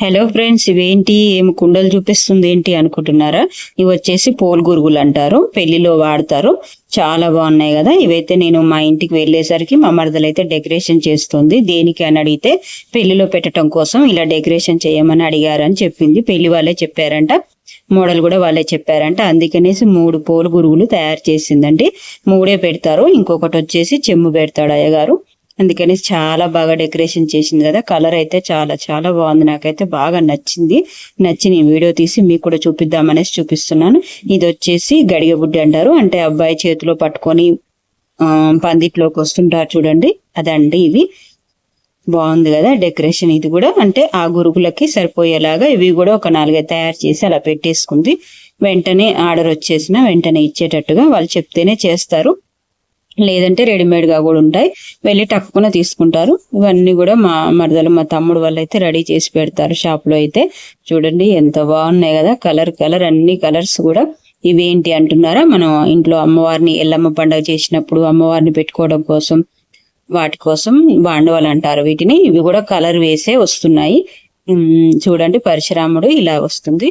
Hello friends ఇవేంటి? ఏమి కుండలు చూపిస్తుంది ఏంటి అనుకుంటున్నారా? ఇవి వచ్చేసి పోల్ గురుగులు అంటారు. పెళ్ళిలో వాడతారు. చాలా బాగున్నాయి కదా. ఇవైతే నేను మా ఇంటికి వెళ్ళేసరికి మా మరదలైతే డెకరేషన్ చేస్తుంది. దేనికి అని అడిగితే పెళ్ళిలో పెట్టడం కోసం ఇలా డెకరేషన్ చేయమని అడిగారని చెప్పింది. పెళ్ళి వాళ్ళే చెప్పారంట. మోడల్ కూడా వాళ్ళే చెప్పారంట. అందుకనేసి మూడు పోలు గురుగులు తయారు చేసిందండి. మూడే పెడతారు. ఇంకొకటి వచ్చేసి చెమ్ము పెడతాడు అయ్యగారు. అందుకని చాలా బాగా డెకరేషన్ చేసింది కదా. కలర్ అయితే చాలా చాలా బాగుంది. నాకైతే బాగా నచ్చింది. నచ్చి నేను వీడియో తీసి మీకు కూడా చూపిద్దామనేసి చూపిస్తున్నాను. ఇది వచ్చేసి గడిగబుడ్డి అంటారు. అంటే అబ్బాయి చేతిలో పట్టుకొని పందిట్లోకి వస్తుంటారు చూడండి. అదండి ఇది. బాగుంది కదా డెకరేషన్ ఇది కూడా. అంటే ఆ గురుకులకి సరిపోయేలాగా ఇవి కూడా ఒక నాలుగైదు తయారు చేసి అలా పెట్టేసుకుంది. వెంటనే ఆర్డర్ వచ్చేసిన వెంటనే ఇచ్చేటట్టుగా వాళ్ళు చెప్తేనే చేస్తారు. లేదంటే రెడీమేడ్గా కూడా ఉంటాయి. వెళ్ళి టక్కున తీసుకుంటారు. ఇవన్నీ కూడా మా మరదలు మా తమ్ముడు వాళ్ళు అయితే రెడీ చేసి పెడతారు షాప్లో అయితే. చూడండి ఎంత బాగున్నాయి కదా కలర్ కలర్ అన్ని కలర్స్ కూడా. ఇవేంటి అంటున్నారా? మనం ఇంట్లో అమ్మవారిని ఎల్లమ్మ పండుగ చేసినప్పుడు అమ్మవారిని పెట్టుకోవడం కోసం వాటి కోసం బాండవాలు అంటారు వీటిని. ఇవి కూడా కలర్ వేసే వస్తున్నాయి. చూడండి పరశురాముడు ఇలా వస్తుంది.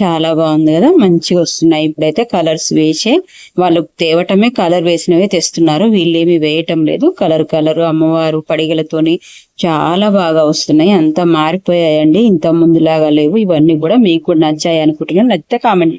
చాలా బాగుంది కదా మంచిగా వస్తున్నాయి. ఇప్పుడైతే కలర్స్ వేసే వాళ్ళు తేవటమే కలర్ వేసినవే తెస్తున్నారు. వీళ్ళేమి వేయటం లేదు. కలర్ కలర్ అమ్మవారు పడిగలతోని చాలా బాగా వస్తున్నాయి. అంతా మారిపోయాయండి. ఇంత ముందులాగా లేవు. ఇవన్నీ కూడా మీకు నచ్చాయి అనుకుంటున్నాను నచ్చితే కామెంట్